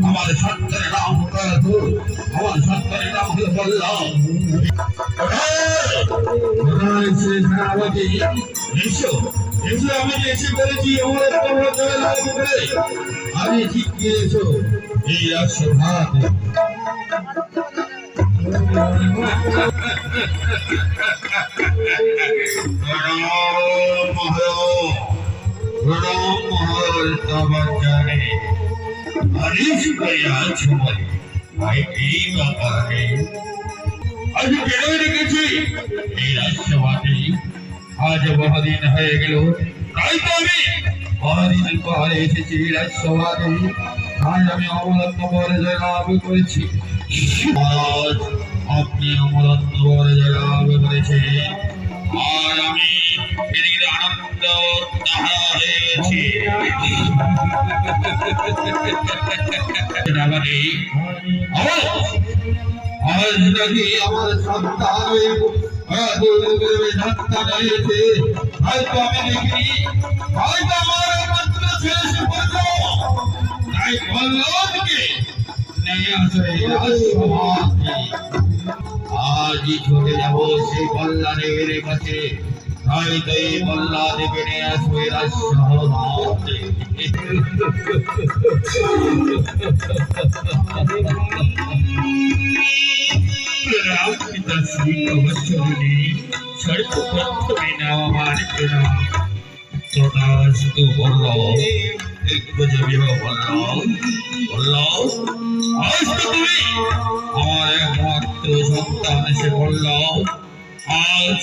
আমার সন্তানের নাম প্রভু আমার সন্তানের নাম হলো বললাম এসো আমি এসে বলেছি আমার তোমরা চলে আমি ঠিক এসো এই রাষ্ট্রভাগ প্রণাম পরে মর্যাদা লাভ করেছি আপনি অমরত্ব মর্যাদা লাভ করেছেন আর আমি এদিকে আনন্দ হয়েছি আজ নাকি আমার সন্তানের সন্তান হয়েছে হয়তো শেষ করল তাই যাব সেই বল্লাদেবের কাছে। বল্লাদেবকে নিয়ে আসব এই রাজসভাতে। প্রণাম পিতা শ্রী কবচরণে সর্বপ্রথমে নাম আমার প্রণাম তথাস্তু বল্লভ একটু যাবি বল্লভ বল্লভ আজ তুমি আমার একমাত্র সন্তান এসে বল্লভ আজ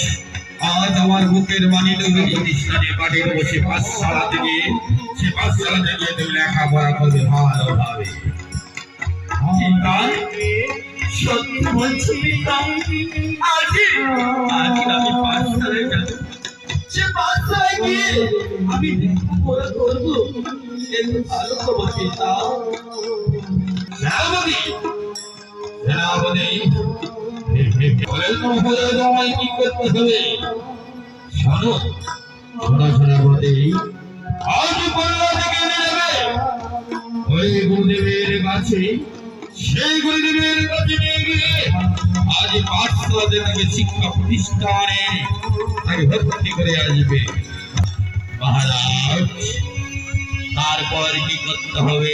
আজ আমার বুকের মানি তুমি কৃষ্ণনে পাঠিয়ে বসে পাঠশালা থেকে সে পাঠশালা থেকে তুমি লেখাপড়া করবে ভালোভাবে। সত্যি বলছি আজ আজ আমি পাঠশালায় যাব সে পাঠশালায় গিয়ে আমি লেখাপড়া করব একটু ভালো খবর পিতা সেনাপতি সেনাপতি বলেন মহোদয় তোমায় কি করতে হবে শোনো শোনো সেনাপতি আজ পাঠশালা থেকে শিক্ষা প্রতিষ্ঠানে তাকে ভর্তি করে আসবে মহারাজ তারপর কি করতে হবে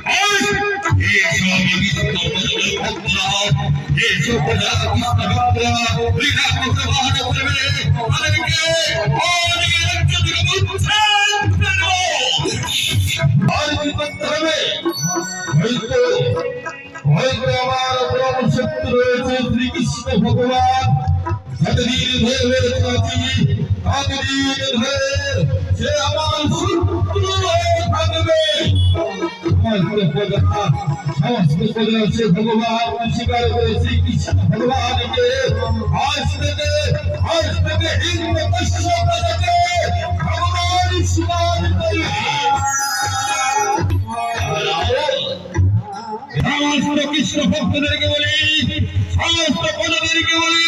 হয়তো হয়তো আমার পরম শত্রু রয়েছে শ্রীকৃষ্ণ ভগবান যতদিন ধরে আছি, ততদিন ধরে সে আমার শত্রু হয়ে থাকবে প্রজা সমস্ত ভগবান স্বীকার করে শ্রীকৃষ্ণ ভগবানকে। থেকে, আজ থেকে হিন্দু কৃষ্ণ ভক্তদেরকে বলি, সমস্ত পদাদেরকে বলি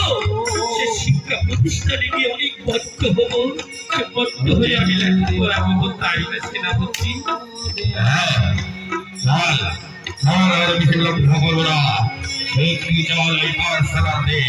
প্রতিষ্ঠানে গিয়ে অনেক বদ্ধ হব বদ্ধ হয়ে আমি লেখাপড়া করব তাই না সেনাপতি চল আর বেশি লক্ষ্য করব না পাঠশালাতে